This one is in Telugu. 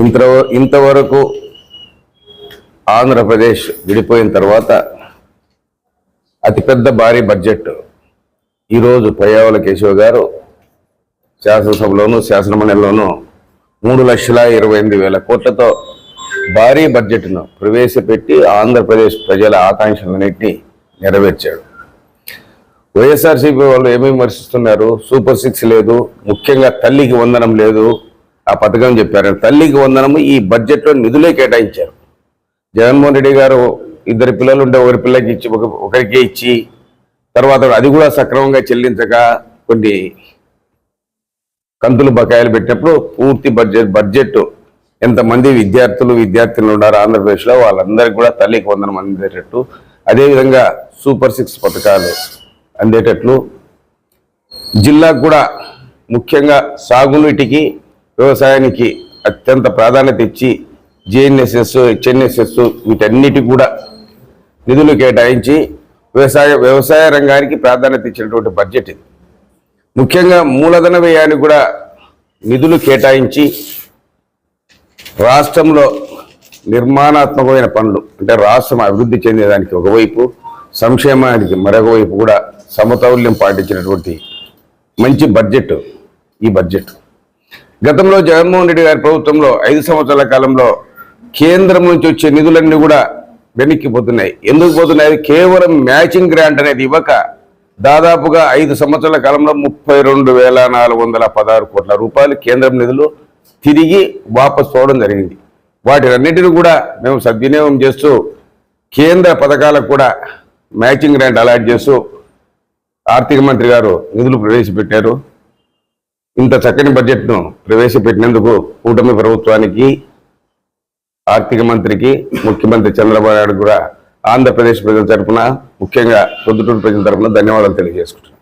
ఇంత ఇంతవరకు ఆంధ్రప్రదేశ్ విడిపోయిన తర్వాత అతిపెద్ద భారీ బడ్జెట్ ఈరోజు పయ్యావుల కేశవ్ గారు శాసనసభలోను శాసనమండలిలోను మూడు లక్షల ఇరవై ఎనిమిది వేల కోట్లతో భారీ బడ్జెట్ను ప్రవేశపెట్టి ఆంధ్రప్రదేశ్ ప్రజల ఆకాంక్షలన్నింటినీ నెరవేర్చాడు. వైఎస్ఆర్సీపీ వాళ్ళు ఏమి విమర్శిస్తున్నారు? సూపర్ సిక్స్ లేదు ముఖ్యంగా తల్లికి వందనం లేదు ఆ పథకం చెప్పారు. తల్లికి వందనము ఈ బడ్జెట్లో నిధులే కేటాయించారు. జగన్మోహన్ రెడ్డి గారు ఇద్దరు పిల్లలు ఉంటే ఒకరి పిల్లకి ఇచ్చి ఒక ఒకరికే ఇచ్చి తర్వాత అది కూడా సక్రమంగా చెల్లించక కొన్ని కంతులు బకాయిలు పెట్టినప్పుడు పూర్తి బడ్జెట్ బడ్జెట్ ఎంతమంది విద్యార్థులు విద్యార్థులు ఉన్నారు ఆంధ్రప్రదేశ్లో వాళ్ళందరికీ కూడా తల్లికి వందనం అందేటట్టు అదేవిధంగా సూపర్ సిక్స్ పథకాలు అందేటట్లు జిల్లాకు కూడా ముఖ్యంగా సాగునీటికి వ్యవసాయానికి అత్యంత ప్రాధాన్యత ఇచ్చి జేఎన్ఎస్ఎస్ హెచ్ఎన్ఎస్ఎస్ వీటన్నిటి కూడా నిధులు కేటాయించి వ్యవసాయ వ్యవసాయ రంగానికి ప్రాధాన్యత ఇచ్చినటువంటి బడ్జెట్ ఇది. ముఖ్యంగా మూలధన వ్యయానికి కూడా నిధులు కేటాయించి రాష్ట్రంలో నిర్మాణాత్మకమైన పనులు అంటే రాష్ట్రం అభివృద్ధి చెందేదానికి ఒకవైపు సంక్షేమానికి మరొక వైపు కూడా సమతౌల్యం పాటించినటువంటి మంచి బడ్జెట్ ఈ బడ్జెట్. గతంలో జగన్మోహన్ రెడ్డి గారి ప్రభుత్వంలో ఐదు సంవత్సరాల కాలంలో కేంద్రం నుంచి వచ్చే నిధులన్నీ కూడా వెనక్కి పోతున్నాయి ఎందుకు పోతున్నాయి? కేవలం మ్యాచింగ్ గ్రాంట్ అనేది ఇవ్వక దాదాపుగా ఐదు సంవత్సరాల కాలంలో ముప్పై రెండు వేల నాలుగు వందల పదహారు కోట్ల రూపాయలు కేంద్రం నిధులు తిరిగి వాపస్ పోవడం జరిగింది. వాటినన్నిటిని కూడా మేము సద్వినియోగం చేస్తూ కేంద్ర పథకాలకు కూడా మ్యాచింగ్ గ్రాంట్ అలాట్ చేస్తూ ఆర్థిక మంత్రి గారు నిధులు ప్రవేశపెట్టారు. ఇంత చక్కని బడ్జెట్ను ప్రవేశపెట్టినందుకు కూటమి ప్రభుత్వానికి ఆర్థిక మంత్రికి ముఖ్యమంత్రి చంద్రబాబు నాయుడు కూడా ఆంధ్రప్రదేశ్ ప్రజల తరఫున ముఖ్యంగా పొద్దుటూరు ప్రజల తరఫున ధన్యవాదాలు తెలియజేసుకుంటున్నాను.